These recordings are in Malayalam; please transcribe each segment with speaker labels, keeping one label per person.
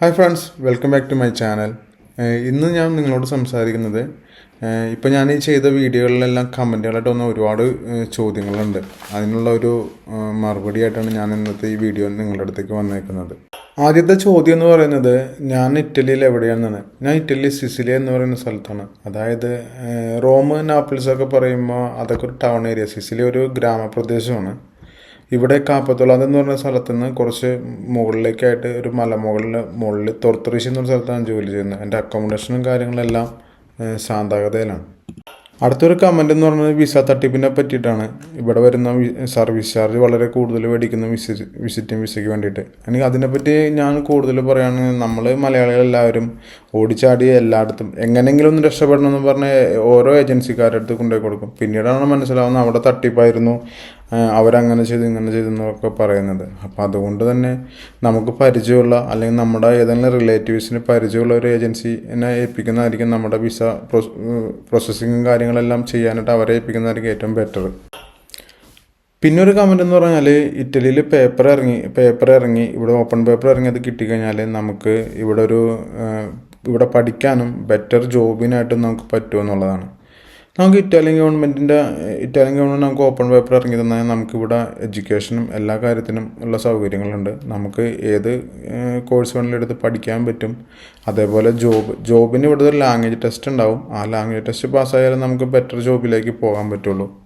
Speaker 1: Hi friends welcome back to my channel ഇന്ന് ഞാൻ നിങ്ങളോട് സംസാരിക്കുന്നത് ഇപ്പോൾ ഞാൻ ഈ ചെയ്ത വീഡിയോകളിലെല്ലാം കമന്റുകളായിട്ട് വന്ന ഒരുപാട് ചോദ്യങ്ങളുണ്ട്. അതിനുള്ള ഒരു മറുപടി ആയിട്ടാണ് ഞാൻ ഇന്നത്തെ ഈ വീഡിയോ നിങ്ങളുടെ അടുത്തേക്ക് വന്നേക്കുന്നത്. ആദ്യത്തെ ചോദ്യം എന്ന് പറയുന്നത് ഞാൻ ഇറ്റലിയിൽ എവിടെയാണെന്നാണ്. ഞാൻ ഇറ്റലി സിസിലിയ എന്ന് പറയുന്ന സ്ഥലത്താണ്. അതായത് റോമ് നാപ്പിൾസ് ഒക്കെ പറയുമ്പോൾ അതൊക്കെ ഒരു ടൗൺ ഏരിയ. സിസിലി ഒരു ഗ്രാമപ്രദേശമാണ്. ഇവിടെ കാപ്പത്തുളാത് എന്ന് പറഞ്ഞ സ്ഥലത്ത് നിന്ന് കുറച്ച് മുകളിലേക്കായിട്ട് ഒരു മലമുകളിൽ മുകളിൽ തൊർത്തറീശി എന്നൊരു സ്ഥലത്താണ് ജോലി ചെയ്യുന്നത്. എന്റെ അക്കോമഡേഷനും കാര്യങ്ങളെല്ലാം ഏഹ്, അടുത്തൊരു കമന്റ് എന്ന് പറഞ്ഞത് വിസ തട്ടിപ്പിനെ പറ്റിയിട്ടാണ്. ഇവിടെ വരുന്ന സർവീസ് ചാർജ് വളരെ കൂടുതൽ മേടിക്കുന്ന വിസിറ്റ് വിസിറ്റിംഗ് വിസയ്ക്ക് വേണ്ടിയിട്ട്. എനിക്ക് അതിനെപ്പറ്റി ഞാൻ കൂടുതൽ പറയുകയാണെങ്കിൽ നമ്മൾ മലയാളികളെല്ലാവരും ഓടിച്ചാടി എല്ലായിടത്തും എങ്ങനെയെങ്കിലും ഒന്ന് രക്ഷപ്പെടണമെന്ന് പറഞ്ഞ് ഓരോ ഏജൻസിക്കാരുടെ അടുത്ത് കൊണ്ടുപോയി കൊടുക്കും. പിന്നീടാണ് മനസ്സിലാവുന്നത് അവിടെ തട്ടിപ്പായിരുന്നു. അവരങ്ങനെ ചെയ്തു ഇങ്ങനെ ചെയ്തു എന്നൊക്കെ പറയുന്നത്. അപ്പോൾ അതുകൊണ്ട് തന്നെ നമുക്ക് പരിചയമുള്ള അല്ലെങ്കിൽ നമ്മുടെ ഏതെങ്കിലും റിലേറ്റീവ്സിന് പരിചയമുള്ള ഒരു ഏജൻസിനെ ഏൽപ്പിക്കുന്നതായിരിക്കും നമ്മുടെ വിസ പ്രോസസ്സിങ്ങും കാര്യങ്ങളെല്ലാം ചെയ്യാനായിട്ട് അവരെ ഏൽപ്പിക്കുന്നതായിരിക്കും ഏറ്റവും ബെറ്റർ പിന്നെ ഒരു കമന്റ് എന്ന് പറഞ്ഞാൽ ഇറ്റലിയിൽ പേപ്പർ ഇറങ്ങി പേപ്പർ ഇറങ്ങി ഇവിടെ ഓപ്പൺ പേപ്പർ ഇറങ്ങി അത് കിട്ടിക്കഴിഞ്ഞാൽ നമുക്ക് ഇവിടെ ഒരു ഇവിടെ പഠിക്കാനും ബെറ്റർ ജോബിനായിട്ടും നമുക്ക് പറ്റുമെന്നുള്ളതാണ്. നമുക്ക് ഇറ്റാലിയൻ ഗവൺമെന്റിന്റെ ഇറ്റാലിയൻ ഗവൺമെന്റ് നമുക്ക് ഓപ്പൺ പേപ്പർ ഇറങ്ങി തന്നാൽ നമുക്കിവിടെ എഡ്യൂക്കേഷനും എല്ലാ കാര്യത്തിനും ഉള്ള സൗകര്യങ്ങളുണ്ട്. നമുക്ക് ഏത് കോഴ്സ് വേണമെങ്കിലും എടുത്ത് പഠിക്കാൻ പറ്റും. അതേപോലെ ജോബ് ജോബിന് ഇവിടുത്തെ ലാംഗ്വേജ് ടെസ്റ്റ് ഉണ്ടാവും. ആ ലാംഗ്വേജ് ടെസ്റ്റ് പാസ്സായാലും നമുക്ക് ബെറ്റർ ജോബിലേക്ക് പോകാൻ പറ്റുള്ളൂ.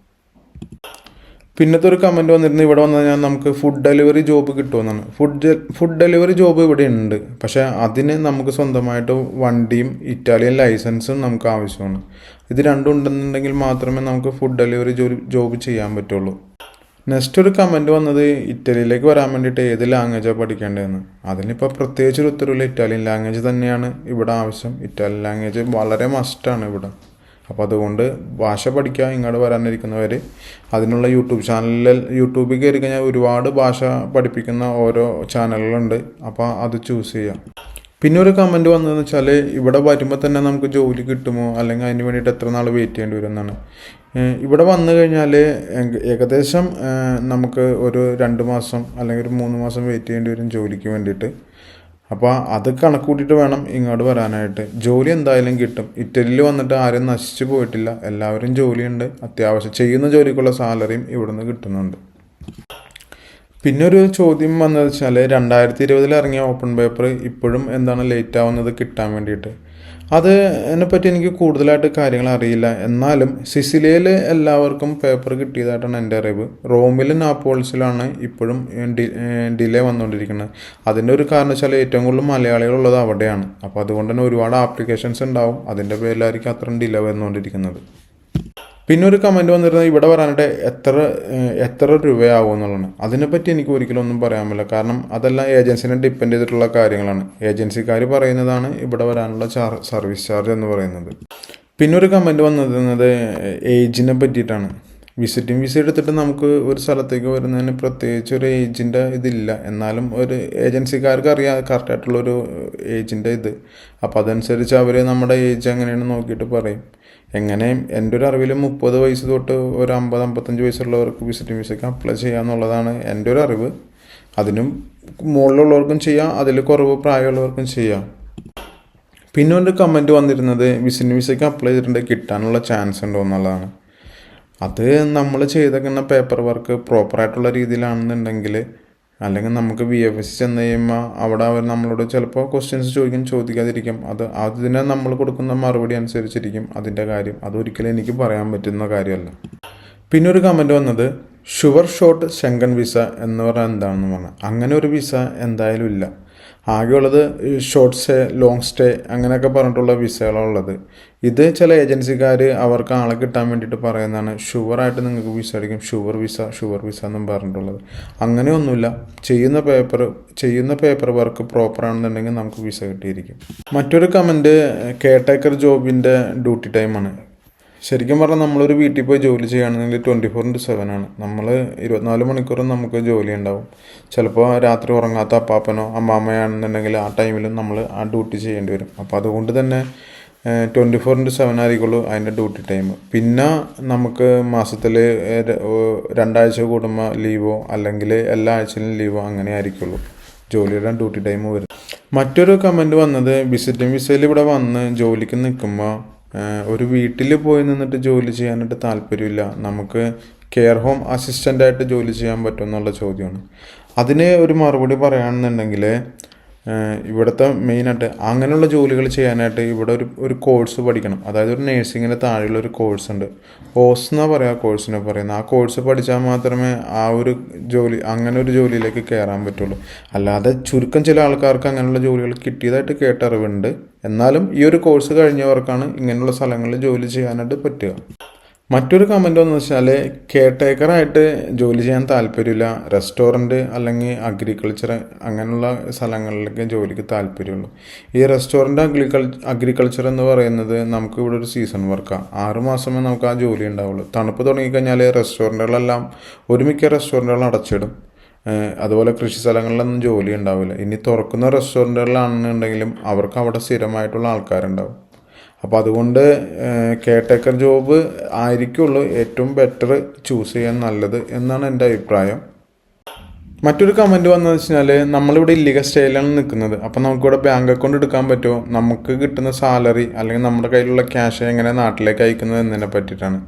Speaker 1: പിന്നത്തെ ഒരു കമന്റ് വന്നിരുന്നു ഇവിടെ വന്നു കഴിഞ്ഞാൽ നമുക്ക് ഫുഡ് ഡെലിവറി ജോബ് കിട്ടുമെന്നാണ്. ഫുഡ് ഫുഡ് ഡെലിവറി ജോബ് ഇവിടെ ഉണ്ട്. പക്ഷേ അതിന് നമുക്ക് സ്വന്തമായിട്ട് വണ്ടിയും ഇറ്റാലിയൻ ലൈസൻസും നമുക്ക് ആവശ്യമാണ്. ഇത് രണ്ടും ഉണ്ടെന്നുണ്ടെങ്കിൽ മാത്രമേ നമുക്ക് ഫുഡ് ഡെലിവറി ജോലി ജോബ് ചെയ്യാൻ പറ്റുള്ളൂ. നെക്സ്റ്റ് ഒരു കമന്റ് വന്നത് ഇറ്റലിയിലേക്ക് വരാൻ വേണ്ടിയിട്ട് ഏത് ലാംഗ്വേജാണ് പഠിക്കേണ്ടതെന്ന്. അതിനിപ്പോൾ പ്രത്യേകിച്ച് ഒരു ഉത്തരവില്ല. ഇറ്റാലിയൻ ലാംഗ്വേജ് തന്നെയാണ് ഇവിടെ ആവശ്യം. ഇറ്റാലിയൻ ലാംഗ്വേജ് വളരെ മസ്റ്റാണ് ഇവിടെ. അപ്പോൾ അതുകൊണ്ട് ഭാഷ പഠിക്കാൻ ഇങ്ങോട്ട് വരാനിരിക്കുന്നവർ അതിനുള്ള യൂട്യൂബ് ചാനലിൽ യൂട്യൂബിൽ കയറി കഴിഞ്ഞാൽ ഒരുപാട് ഭാഷ പഠിപ്പിക്കുന്ന ഓരോ ചാനലുകളുണ്ട്. അപ്പോൾ അത് ചൂസ് ചെയ്യാം. പിന്നെ ഒരു കമന്റ് വന്നതെന്ന് വെച്ചാൽ ഇവിടെ വരുമ്പോൾ തന്നെ നമുക്ക് ജോലി കിട്ടുമോ? അല്ലെങ്കിൽ അതിന് വേണ്ടിയിട്ട് എത്ര നാൾ വെയിറ്റ് ചെയ്യേണ്ടി വരും എന്നാണ്. ഇവിടെ വന്നു കഴിഞ്ഞാൽ ഏകദേശം നമുക്ക് ഒരു രണ്ട് മാസം അല്ലെങ്കിൽ ഒരു മൂന്ന് മാസം വെയിറ്റ് ചെയ്യേണ്ടി വരും ജോലിക്ക് വേണ്ടിയിട്ട്. അപ്പോൾ അത് കണക്ക് കൂട്ടിയിട്ട് വേണം ഇങ്ങോട്ട് വരാനായിട്ട്. ജോലി എന്തായാലും കിട്ടും. ഇറ്റലിയിൽ വന്നിട്ട് ആരും നശിച്ചു പോയിട്ടില്ല. എല്ലാവരും ജോലിയുണ്ട്. അത്യാവശ്യം ചെയ്യുന്ന ജോലിക്കുള്ള സാലറിയും ഇവിടുന്ന് കിട്ടുന്നുണ്ട്. പിന്നെ ഒരു ചോദ്യം വന്നത് വെച്ചാൽ രണ്ടായിരത്തി ഇരുപതിൽ ഇറങ്ങിയ ഓപ്പൺ പേപ്പർ ഇപ്പോഴും എന്താണ് ലേറ്റ് ആവുന്നത് കിട്ടാൻ വേണ്ടിയിട്ട്? അത് അതിനെപ്പറ്റി എനിക്ക് കൂടുതലായിട്ട് കാര്യങ്ങൾ അറിയില്ല. എന്നാലും സിസിലിയയിൽ എല്ലാവർക്കും പേപ്പർ കിട്ടിയതായിട്ടാണ് എന്റെ അറിവ്. റോമിലും നാപ്പോൾസിലാണ് ഇപ്പോഴും ഡിലേ വന്നുകൊണ്ടിരിക്കുന്നത്. അതിന്റെ ഒരു കാരണം വെച്ചാൽ ഏറ്റവും കൂടുതൽ മലയാളികളുള്ളത് അവിടെയാണ്. അപ്പോൾ അതുകൊണ്ട് തന്നെ ഒരുപാട് ആപ്ലിക്കേഷൻസ് ഉണ്ടാവും. അതിന്റെ പേരിലായിരിക്കും അത്രയും ഡിലേ വന്നുകൊണ്ടിരിക്കുന്നത്. പിന്നെ ഒരു കമന്റ് വന്നിരുന്നത് ഇവിടെ പറയാനായിട്ട് എത്ര എത്ര രൂപയാവും എന്നുള്ളതാണ്. അതിനെപ്പറ്റി എനിക്ക് ഒരിക്കലും ഒന്നും പറയാൻ പറ്റില്ല. കാരണം അതെല്ലാം ഏജൻസിനെ ഡിപ്പെൻഡ് ചെയ്തിട്ടുള്ള കാര്യങ്ങളാണ്. ഏജൻസിക്കാർ പറയുന്നതാണ് ഇവിടെ വരാനുള്ള ചാർ സർവീസ് ചാർജ് എന്ന് പറയുന്നത്. പിന്നെ ഒരു കമന്റ് വന്നിരുന്നത് ഏജിനെ പറ്റിയിട്ടാണ്. വിസിറ്റിംഗ് വിസ എടുത്തിട്ട് നമുക്ക് ഒരു സ്ഥലത്തേക്ക് വരുന്നതിന് പ്രത്യേകിച്ച് ഒരു ഏജിന്റെ ഇതില്ല. എന്നാലും ഒരു ഏജൻസിക്കാർക്ക് അറിയാം കറക്റ്റായിട്ടുള്ളൊരു ഏജിന്റെ ഇത്. അപ്പോൾ അതനുസരിച്ച് അവർ നമ്മുടെ ഏജ് എങ്ങനെയാണ് നോക്കിയിട്ട് പറയും. എങ്ങനെയും എന്റെ ഒരു അറിവിൽ മുപ്പത് വയസ്സ് തൊട്ട് ഒരു അമ്പത് അമ്പത്തഞ്ച് വയസ്സുള്ളവർക്ക് വിസിറ്റിംഗ് വിസയ്ക്ക് അപ്ലൈ ചെയ്യാമെന്നുള്ളതാണ് എന്റെ ഒരു അറിവ്. അതിനും മുകളിലുള്ളവർക്കും ചെയ്യാം അതിൽ കുറവ് പ്രായമുള്ളവർക്കും ചെയ്യാം. പിന്നെ ഒരു കമന്റ് വന്നിരുന്നത് വിസിറ്റിംഗ് വിസയ്ക്ക് അപ്ലൈ ചെയ്തിട്ടുണ്ട് കിട്ടാനുള്ള ചാൻസ് ഉണ്ടോ? എന്നുള്ളതാണ്. അത് നമ്മൾ ചെയ്തേക്കുന്ന പേപ്പർ വർക്ക് പ്രോപ്പറായിട്ടുള്ള രീതിയിലാണെന്നുണ്ടെങ്കിൽ അല്ലെങ്കിൽ നമുക്ക് ബി എഫ് എസ് ചെന്ന് കഴിയുമ്പോൾ അവിടെ അവർ നമ്മളോട് ചിലപ്പോൾ ക്വസ്റ്റ്യൻസ് ചോദിക്കും ചോദിക്കാതിരിക്കും. അത് അതിന് നമ്മൾ കൊടുക്കുന്ന മറുപടി അനുസരിച്ചിരിക്കും അതിന്റെ കാര്യം. അതൊരിക്കലും എനിക്ക് പറയാൻ പറ്റുന്ന കാര്യമല്ല. പിന്നെ ഒരു കമന്റ് വന്നത് ഷുവർ ഷോട്ട് ശങ്കൻ വിസ എന്ന് പറഞ്ഞാൽ എന്താണെന്ന് പറഞ്ഞാൽ അങ്ങനെ ഒരു വിസ എന്തായാലും ഇല്ല. ആകെയുള്ളത് ഷോർട്ട് സ്റ്റേ ലോങ് സ്റ്റേ അങ്ങനെയൊക്കെ പറഞ്ഞിട്ടുള്ള വിസകളുള്ളത് ഇത് ചില ഏജൻസിക്കാർ അവർക്ക് ആളെ കിട്ടാൻ വേണ്ടിയിട്ട് പറയുന്നതാണ്. ഷുവറായിട്ട് നിങ്ങൾക്ക് വിസ അടിക്കും. ഷുവർ വിസ ഷുവർ വിസ എന്നും പറഞ്ഞിട്ടുള്ളത്. അങ്ങനെയൊന്നുമില്ല. ചെയ്യുന്ന പേപ്പർ ചെയ്യുന്ന പേപ്പർ വർക്ക് പ്രോപ്പർ ആണെന്നുണ്ടെങ്കിൽ നമുക്ക് വിസ കിട്ടിയിരിക്കും. മറ്റൊരു കമന്റ് കെയർടേക്കർ ജോബിന്റെ ഡ്യൂട്ടി ടൈമാണ് ശരിക്കും പറഞ്ഞാൽ നമ്മളൊരു വീട്ടിൽ പോയി ജോലി ചെയ്യുകയാണെങ്കിൽ ട്വന്റി ഫോർ ഇന്റു സെവൻ ആണ്. നമ്മൾ ഇരുപത്തിനാല് മണിക്കൂറും നമുക്ക് ജോലി ഉണ്ടാവും. ചിലപ്പോൾ രാത്രി ഉറങ്ങാത്ത അപ്പാപ്പനോ അമ്മാമ്മയാണെന്നുണ്ടെങ്കിൽ ആ ടൈമിലും നമ്മൾ ആ ഡ്യൂട്ടി ചെയ്യേണ്ടി വരും. അപ്പോൾ അതുകൊണ്ട് തന്നെ ട്വന്റി ഫോർ ഇന്റു സെവൻ ആയിരിക്കുള്ളൂ അതിന്റെ ഡ്യൂട്ടി ടൈം പിന്നെ നമുക്ക് മാസത്തിൽ രണ്ടാഴ്ച കൂടുമ്പോൾ ലീവോ അല്ലെങ്കിൽ എല്ലാ ആഴ്ചയിലും ലീവോ അങ്ങനെ ആയിരിക്കുള്ളൂ. ജോലിയുടെ ഡ്യൂട്ടി ടൈം വരും മറ്റൊരു കമന്റ് വന്നത് വിസിറ്റിംഗ് വിസയിൽ ഇവിടെ വന്ന് ജോലിക്ക് നിൽക്കുമ്പോൾ ഒരു വീട്ടിൽ പോയി നിന്നിട്ട് ജോലി ചെയ്യാനായിട്ട് താല്പര്യമില്ല. നമുക്ക് കെയർ ഹോം അസിസ്റ്റന്റായിട്ട് ജോലി ചെയ്യാൻ പറ്റുമെന്നുള്ള ചോദ്യമാണ്. അതിന് ഒരു മറുപടി പറയുകയാണെന്നുണ്ടെങ്കിൽ ഇവിടുത്തെ മെയിനായിട്ട് അങ്ങനെയുള്ള ജോലികൾ ചെയ്യാനായിട്ട് ഇവിടെ ഒരു ഒരു കോഴ്സ് പഠിക്കണം. അതായത് ഒരു നേഴ്സിങ്ങിന് താഴെയുള്ള ഒരു കോഴ്സ് ഉണ്ട്. ഓസ് എന്നാ പറയുക കോഴ്സിനെ പറയുന്നത് ആ കോഴ്സ് പഠിച്ചാൽ മാത്രമേ ആ ഒരു ജോലി അങ്ങനെ ഒരു ജോലിയിലേക്ക് കയറാൻ പറ്റുള്ളൂ. അല്ലാതെ ചുരുക്കം ചില ആൾക്കാർക്ക് അങ്ങനെയുള്ള ജോലികൾ കിട്ടിയതായിട്ട് കേട്ടറിവുണ്ട്. എന്നാലും ഈ ഒരു കോഴ്സ് കഴിഞ്ഞവർക്കാണ് ഇങ്ങനെയുള്ള സ്ഥലങ്ങളിൽ ജോലി ചെയ്യാനായിട്ട് പറ്റുക. മറ്റൊരു കമന്റ് എന്ന് വെച്ചാൽ കെയർ ടേക്കറായിട്ട് ജോലി ചെയ്യാൻ താല്പര്യമില്ല. റെസ്റ്റോറന്റ് അല്ലെങ്കിൽ അഗ്രികൾച്ചർ അങ്ങനെയുള്ള സ്ഥലങ്ങളിലേക്ക് ജോലിക്ക് താല്പര്യമുള്ളൂ. ഈ റെസ്റ്റോറന്റ് അഗ്രികൾ അഗ്രികൾച്ചർ എന്ന് പറയുന്നത് നമുക്ക് ഇവിടെ ഒരു സീസൺ വർക്കാണ് ആറ് മാസമേ നമുക്ക് ആ ജോലി ഉണ്ടാവുള്ളൂ. തണുപ്പ് തുടങ്ങിക്കഴിഞ്ഞാൽ റെസ്റ്റോറന്റുകളെല്ലാം ഒരുമിക്ക റെസ്റ്റോറന്റുകൾ അടച്ചിടും. അതുപോലെ കൃഷി സ്ഥലങ്ങളിലൊന്നും ജോലി ഉണ്ടാവില്ല. ഇനി തുറക്കുന്ന റെസ്റ്റോറന്റുകളിലാണെന്നുണ്ടെങ്കിലും അവർക്ക് അവിടെ സ്ഥിരമായിട്ടുള്ള ആൾക്കാരുണ്ടാവും. അപ്പോൾ അതുകൊണ്ട് കെയർ ടേക്കർ ജോബ് ആയിരിക്കുള്ളൂ ഏറ്റവും ബെറ്റർ ചൂസ് ചെയ്യാൻ നല്ലത് എന്നാണ് എന്റെ അഭിപ്രായം. മറ്റൊരു കമന്റ് വന്നത് വെച്ചാൽ നമ്മളിവിടെ ഇല്ലീഗൽ സ്റ്റൈലാണ് നിൽക്കുന്നത്. അപ്പോൾ നമുക്കിവിടെ ബാങ്ക് അക്കൗണ്ട് എടുക്കാൻ പറ്റുമോ? നമുക്ക് കിട്ടുന്ന സാലറി അല്ലെങ്കിൽ നമ്മുടെ കയ്യിലുള്ള ക്യാഷ് എങ്ങനെ നാട്ടിലേക്ക് അയക്കുന്നത് എന്നതിനെ പറ്റിയിട്ടാണ്.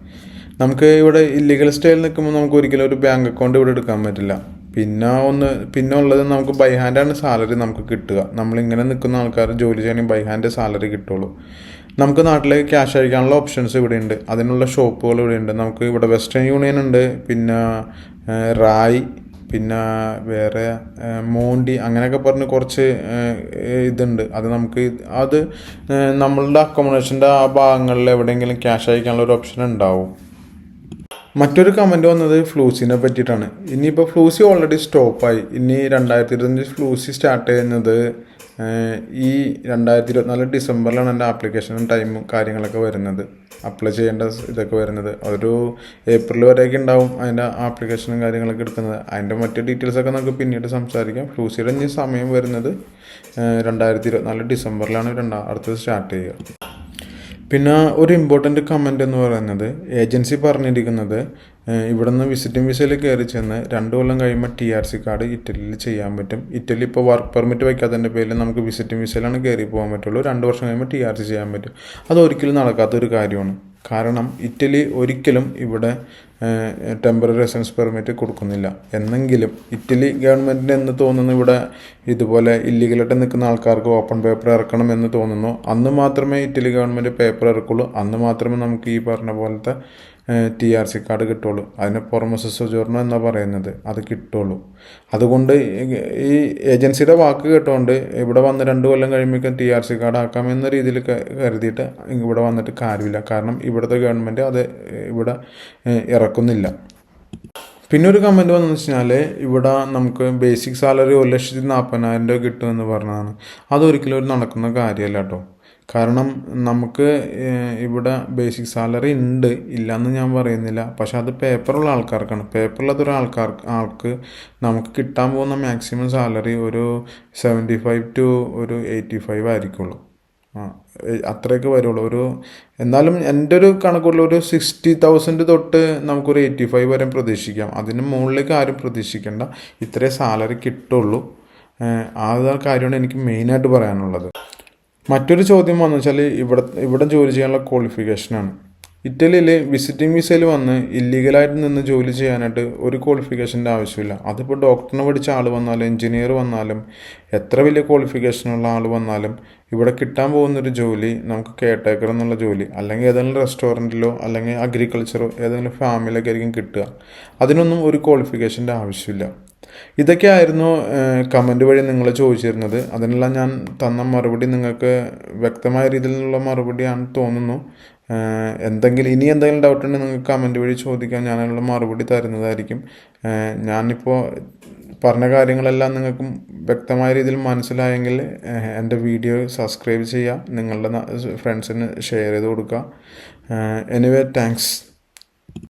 Speaker 1: നമുക്ക് ഇവിടെ ഇല്ലീഗൽ സ്റ്റൈൽ നിൽക്കുമ്പോൾ നമുക്ക് ഒരിക്കലും ഒരു ബാങ്ക് അക്കൗണ്ട് ഇവിടെ എടുക്കാൻ പറ്റില്ല. പിന്നെ ഒന്ന് പിന്നെ ഉള്ളത് നമുക്ക് ബൈ ഹാൻഡാണ് സാലറി നമുക്ക് കിട്ടുക. നമ്മളിങ്ങനെ നിൽക്കുന്ന ആൾക്കാർ ജോലി ചെയ്യണമെങ്കിൽ ബൈ ഹാൻഡ് സാലറി കിട്ടുള്ളൂ. നമുക്ക് നാട്ടിലേക്ക് ക്യാഷ് അയക്കാനുള്ള ഓപ്ഷൻസ് ഇവിടെ ഉണ്ട് അതിനുള്ള ഷോപ്പുകൾ ഇവിടെ ഉണ്ട് നമുക്ക് ഇവിടെ വെസ്റ്റേൺ യൂണിയൻ ഉണ്ട്. പിന്നെ റായി പിന്നെ വേറെ മോണ്ടി അങ്ങനെയൊക്കെ പറഞ്ഞ് കുറച്ച് ഇതുണ്ട്. അത് നമുക്ക് അത് നമ്മളുടെ അക്കോമഡേഷന്റെ ആ ഭാഗങ്ങളിൽ എവിടെയെങ്കിലും ക്യാഷ് അയക്കാനുള്ള ഒരു ഓപ്ഷൻ ഉണ്ടാവും. മറ്റൊരു കമന്റ് വന്നത് ഫ്ലൂസിനെ പറ്റിയിട്ടാണ്. ഇനിയിപ്പോൾ ഫ്ലൂസി ഓൾറെഡി സ്റ്റോപ്പായി ഇനി രണ്ടായിരത്തി ഇരുപത്തഞ്ച് ഫ്ലൂസി സ്റ്റാർട്ട് ചെയ്യുന്നത് ഈ രണ്ടായിരത്തി ഇരുപത്തിനാല് ഡിസംബറിലാണ് എന്റെ ആപ്ലിക്കേഷനും ടൈമും കാര്യങ്ങളൊക്കെ വരുന്നത്. അപ്ലൈ ചെയ്യേണ്ട ഇതൊക്കെ വരുന്നത്. ഒരു ഏപ്രിൽ വരെയൊക്കെ ഉണ്ടാവും അതിന്റെ ആപ്ലിക്കേഷനും കാര്യങ്ങളൊക്കെ എടുക്കുന്നത്. അതിന്റെ മറ്റ് ഡീറ്റെയിൽസൊക്കെ നമുക്ക് പിന്നീട് സംസാരിക്കാം. ഫ്ലൂസിയുടെ ഇനി സമയം വരുന്നത് രണ്ടായിരത്തി ഇരുപത്തിനാല് ഡിസംബറിലാണ് രണ്ടാ അടുത്തത് സ്റ്റാർട്ട് ചെയ്യുക. പിന്നെ ഒരു ഇമ്പോർട്ടന്റ് കമന്റ് എന്ന് പറയുന്നത് ഏജൻസി പറഞ്ഞിരിക്കുന്നത് ഇവിടെ ഇവിടുന്ന് വിസിറ്റിംഗ് വിസയിൽ കയറി ചെന്ന് രണ്ട് കൊല്ലം കഴിയുമ്പോൾ ടി ആർ സി കാർഡ് ഇറ്റലിയിൽ ചെയ്യാൻ പറ്റും. ഇറ്റലി ഇപ്പോൾ വർക്ക് പെർമിറ്റ് വയ്ക്കാത്തതിന്റെ പേരിൽ നമുക്ക് വിസിറ്റിംഗ് വിസയിലാണ് കയറി പോകാൻ പറ്റുള്ളൂ. രണ്ട് വർഷം കഴിയുമ്പോൾ ടി ആർ സി ചെയ്യാൻ പറ്റും. അത് ഒരിക്കലും നടക്കാത്തൊരു കാര്യമാണ്. കാരണം ഇറ്റലി ഒരിക്കലും ഇവിടെ ടെമ്പററി റെസിഡൻസ് പെർമിറ്റ് കൊടുക്കുന്നില്ല. എന്നെങ്കിലും ഇറ്റലി ഗവൺമെന്റിന് എന്ന് തോന്നുന്നു ഇവിടെ ഇതുപോലെ ഇല്ലീഗലായിട്ട് നിൽക്കുന്ന ആൾക്കാർക്ക് ഓപ്പൺ പേപ്പർ ഇറക്കണം എന്ന് തോന്നുന്നു. അന്ന് മാത്രമേ ഇറ്റലി ഗവൺമെന്റ് പേപ്പർ ഇറക്കുള്ളൂ. അന്ന് മാത്രമേ നമുക്ക് ഈ പറഞ്ഞ പോലത്തെ ടി ആർ സി കാർഡ് കിട്ടുള്ളൂ. അതിന് പുറമെ സൊജോർണോ എന്ന് പറയുന്നത്? അത് കിട്ടുള്ളൂ. അതുകൊണ്ട് ഈ ഏജൻസിയുടെ വാക്ക് കേട്ടുകൊണ്ട് ഇവിടെ വന്ന് രണ്ട് കൊല്ലം കഴിയുമ്പോഴേക്കും ടി ആർ സി കാർഡ് ആക്കാം എന്ന രീതിയിൽ കരുതിയിട്ട് ഇവിടെ വന്നിട്ട് കാര്യമില്ല. കാരണം ഇവിടുത്തെ ഗവൺമെന്റ് അത് ഇവിടെ ഇറക്കുന്നില്ല. പിന്നെ ഒരു കമന്റ് വന്നു വെച്ചാൽ ഇവിടെ നമുക്ക് ബേസിക് സാലറി ഒരു ലക്ഷത്തി നാൽപ്പതിനായിരം രൂപ കിട്ടുമെന്ന് പറഞ്ഞതാണ്. അതൊരിക്കലും ഒരു നടക്കുന്ന കാര്യമല്ല കേട്ടോ. കാരണം നമുക്ക് ഇവിടെ ബേസിക് സാലറി ഉണ്ട്. ഇല്ലയെന്ന് ഞാൻ പറയുന്നില്ല. പക്ഷെ അത് പേപ്പറുള്ള ആൾക്കാർക്കാണ്. പേപ്പറുള്ളത് ആൾക്കാർക്ക് ആൾക്ക് നമുക്ക് കിട്ടാൻ പോകുന്ന മാക്സിമം സാലറി ഒരു സെവന്റി ഫൈവ് ടു ഒരു എയ്റ്റി ഫൈവ് ആയിരിക്കുള്ളൂ. ആ അത്രയൊക്കെ വരുള്ളൂ. ഒരു എന്നാലും എന്റെ ഒരു കണക്കുള്ള ഒരു സിക്സ്റ്റി തൗസൻഡ് തൊട്ട് നമുക്കൊരു എയ്റ്റി ഫൈവ് വരെ പ്രതീക്ഷിക്കാം. അതിന് മുകളിലേക്ക് ആരും പ്രതീക്ഷിക്കേണ്ട. ഇത്രേ സാലറി കിട്ടുള്ളൂ. ആ കാര്യമാണ് എനിക്ക് മെയിനായിട്ട് പറയാനുള്ളത്. മറ്റൊരു ചോദ്യം വന്നു വെച്ചാൽ ഇവിടെ ഇവിടെ ജോലി ചെയ്യാനുള്ള ക്വാളിഫിക്കേഷനാണ് ഇറ്റലിയിൽ വിസിറ്റിംഗ് വിസയിൽ വന്ന് ഇല്ലീഗലായിട്ട് നിന്ന് ജോലി ചെയ്യാനായിട്ട് ഒരു ക്വാളിഫിക്കേഷന്റെ ആവശ്യമില്ല. അതിപ്പോൾ ഡോക്ടറിന് പഠിച്ച ആൾ വന്നാലും എഞ്ചിനീയർ വന്നാലും എത്ര വലിയ ക്വാളിഫിക്കേഷനുള്ള ആൾ വന്നാലും ഇവിടെ കിട്ടാൻ പോകുന്നൊരു ജോലി നമുക്ക് കേട്ടേക്കർ എന്നുള്ള ജോലി അല്ലെങ്കിൽ ഏതെങ്കിലും റെസ്റ്റോറന്റിലോ അല്ലെങ്കിൽ അഗ്രികൾച്ചറോ ഏതെങ്കിലും ഫാമിലൊക്കെ ആയിരിക്കും കിട്ടുക. അതിനൊന്നും ഒരു ക്വാളിഫിക്കേഷന്റെ ആവശ്യമില്ല. ഇതൊക്കെയായിരുന്നു കമന്റ് വഴി നിങ്ങൾ ചോദിച്ചിരുന്നത്. അതിനെല്ലാം ഞാൻ തന്ന മറുപടി നിങ്ങൾക്ക് വ്യക്തമായ രീതിയിലുള്ള മറുപടിയാണ് തോന്നുന്നു. എന്തെങ്കിലും ഇനി എന്തെങ്കിലും ഡൗട്ട് ഉണ്ടെങ്കിൽ നിങ്ങൾക്ക് കമന്റ് വഴി ചോദിക്കാം. ഞാനുള്ള മറുപടി തരുന്നതായിരിക്കും. ഞാനിപ്പോൾ പറഞ്ഞ കാര്യങ്ങളെല്ലാം നിങ്ങൾക്ക് വ്യക്തമായ രീതിയിൽ മനസ്സിലായെങ്കിൽ എന്റെ വീഡിയോ സബ്സ്ക്രൈബ് ചെയ്യുക നിങ്ങളുടെ ഫ്രണ്ട്സിന് ഷെയർ ചെയ്ത് കൊടുക്കുക എനിവേ താങ്ക്സ്